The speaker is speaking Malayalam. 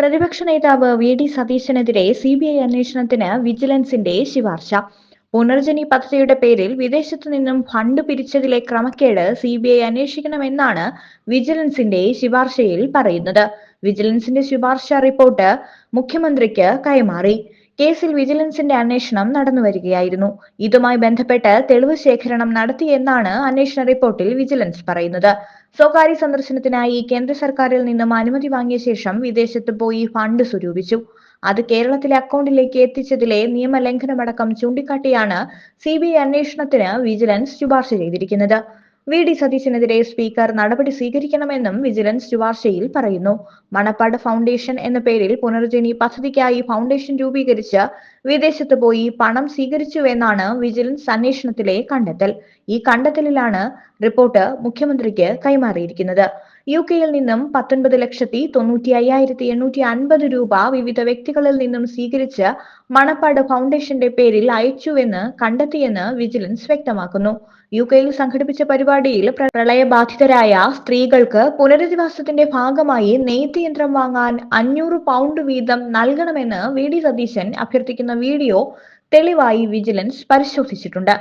പ്രതിപക്ഷ നേതാവ് വി ഡി സതീശനെതിരെ സി ബി ഐ അന്വേഷണത്തിന് വിജിലൻസിന്റെ ശുപാർശ. പുനർജനി പദ്ധതിയുടെ പേരിൽ വിദേശത്തു നിന്നും ഫണ്ട് പിരിച്ചതിലെ ക്രമക്കേട് സി ബി ഐ അന്വേഷിക്കണമെന്നാണ് വിജിലൻസിന്റെ ശുപാർശയിൽ പറയുന്നത്. വിജിലൻസിന്റെ ശുപാർശ റിപ്പോർട്ട് മുഖ്യമന്ത്രിക്ക് കൈമാറി. കേസിൽ വിജിലൻസിന്റെ അന്വേഷണം നടന്നുവരികയായിരുന്നു ഇതുമായി ബന്ധപ്പെട്ട് തെളിവ് ശേഖരണം നടത്തിയെന്നാണ് അന്വേഷണ റിപ്പോർട്ടിൽ വിജിലൻസ് പറയുന്നത്. സ്വകാര്യ സന്ദർശനത്തിനായി കേന്ദ്ര സർക്കാരിൽ നിന്നും അനുമതി വാങ്ങിയ ശേഷം വിദേശത്ത് പോയി ഫണ്ട് സ്വരൂപിച്ചു. അത് കേരളത്തിലെ അക്കൗണ്ടിലേക്ക് എത്തിച്ചതിലെ നിയമലംഘനമടക്കം ചൂണ്ടിക്കാട്ടിയാണ് സി ബി ഐ അന്വേഷണത്തിന് വിജിലൻസ് ശുപാർശ ചെയ്തിരിക്കുന്നത്. വി ഡി സതീശനെതിരെ സ്പീക്കർ നടപടി സ്വീകരിക്കണമെന്നും വിജിലൻസ് ശുപാർശയിൽ പറയുന്നു. മണപ്പാട് ഫൗണ്ടേഷൻ എന്ന പേരിൽ പുനർജനി പദ്ധതിക്കായി ഫൗണ്ടേഷൻ രൂപീകരിച്ച് വിദേശത്ത് പോയി പണം സ്വീകരിച്ചുവെന്നാണ് വിജിലൻസ് അന്വേഷണത്തിലെ കണ്ടെത്തൽ. ഈ കണ്ടെത്തലിലാണ് റിപ്പോർട്ട് മുഖ്യമന്ത്രിക്ക് കൈമാറിയിരിക്കുന്നത്. യു കെയിൽ നിന്നും പത്തൊൻപത് ലക്ഷത്തി തൊണ്ണൂറ്റി അയ്യായിരത്തി എണ്ണൂറ്റി അൻപത് രൂപ വിവിധ വ്യക്തികളിൽ നിന്നും സ്വീകരിച്ച് മണപ്പാട് ഫൗണ്ടേഷന്റെ പേരിൽ അയച്ചുവെന്ന് കണ്ടെത്തിയെന്ന് വിജിലൻസ് വ്യക്തമാക്കുന്നു. യു കെയിൽ സംഘടിപ്പിച്ച പരിപാടിയിൽ പ്രളയബാധിതരായ സ്ത്രീകൾക്ക് പുനരധിവാസത്തിന്റെ ഭാഗമായി നെയ്ത്ത് യന്ത്രം വാങ്ങാൻ അഞ്ഞൂറ് പൗണ്ട് വീതം നൽകണമെന്ന് വി ഡി സതീശൻ അഭ്യർത്ഥിക്കുന്ന വീഡിയോ തെളിവായി വിജിലൻസ് പരിശോധിച്ചിട്ടുണ്ട്.